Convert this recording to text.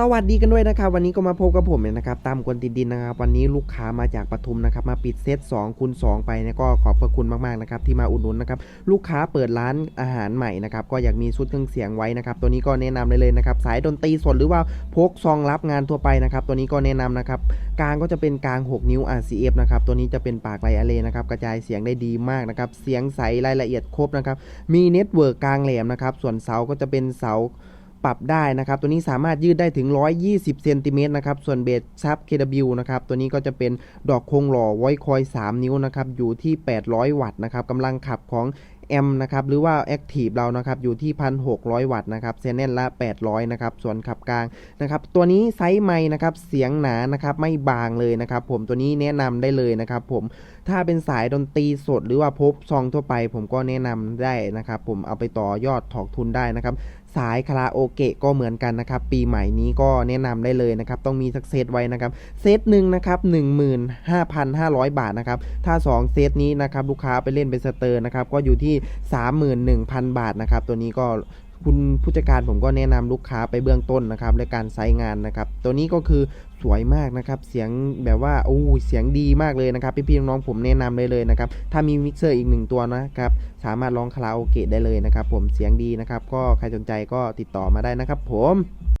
สวัสดีกันด้วยนะครับ วันนี้ก็มาพบกับผมเนี่ยนะครับตามกวนติดดินนะครับ วันนี้ลูกค้ามาจากปทุมนะครับ มาปิดเซต2คูณ2ไปนี่ยก็ขอบพระคุณมากๆนะครับที่มาอุดหนุนนะครับลูกค้าเปิดร้านอาหารใหม่นะครับก็อยากมีชุดเครื่องเสียงไว้นะครับตัวนี้ก็แนะนำได้เลยนะครับสายดนตรีสดหรือว่าพกซองรับงานทั่วไปนะครับตัวนี้ก็แนะนำนะครับกลางก็จะเป็นกลาง 6 นิ้ว RCF นะครับตัวนี้จะเป็นปากไลอะเลนะครับกระจายเสียงได้ดีมากนะครับเสียงใสรายละเอียดครบนะครับมีเน็ตเวิร์กกลางแหลมนะครับส่วนเสาก็จะเป็นเสา ปรับได้นะครับตัวนี้สามารถยืดได้ถึง 120เซนติเมตรนะครับส่วนเบสซับ KW นะครับตัวนี้ก็จะเป็นดอกคงหล่อไว้คอย 3 นิ้วนะครับอยู่ที่ 800 วัตต์นะครับกำลังขับของแอมนะครับหรือว่า Active เรานะครับอยู่ที่ 1,600 วัตต์นะครับเซนเนนละ 800 นะครับ ส่วนขับกลางนะครับ ตัวนี้ไซส์ไม้นะครับเสียงหนานะครับไม่บางเลยนะครับ ผมตัวนี้แนะนำได้เลยนะครับ ผมถ้าเป็นสายดนตรีสดหรือว่าพบซองทั่วไป ผมก็แนะนำได้นะครับ ผมเอาไปต่อยอดถอกทุนได้นะครับสายคาราโอเกะก็เหมือนกันนะครับ ปีใหม่นี้ก็แนะนำได้เลยนะครับ ต้องมีสักเซตไว้นะครับ เซตหนึ่งนะครับ15,500บาทนะครับ ถ้า 2 เซตนี้นะครับ ลูกค้าไปเล่นเป็นสเตอร์นะครับ ก็อยู่ที่ 31,000 บาทนะครับ ตัวนี้ก็ คุณผู้จัดการผมก็แนะนำลูกค้าไปเบื้องต้นนะครับและการใช้งานนะครับ ตัวนี้ก็คือสวยมากนะครับ เสียงแบบว่าโอ้เสียงดีมากเลยนะครับ พี่ๆน้องๆผมแนะนำเลยเลยนะครับ ถ้ามีมิกเซอร์อีกหนึ่งตัวนะครับ สามารถร้องคาราโอเกะได้เลยนะครับ ผมเสียงดีนะครับ ก็ใครสนใจก็ติดต่อมาได้นะครับ ผม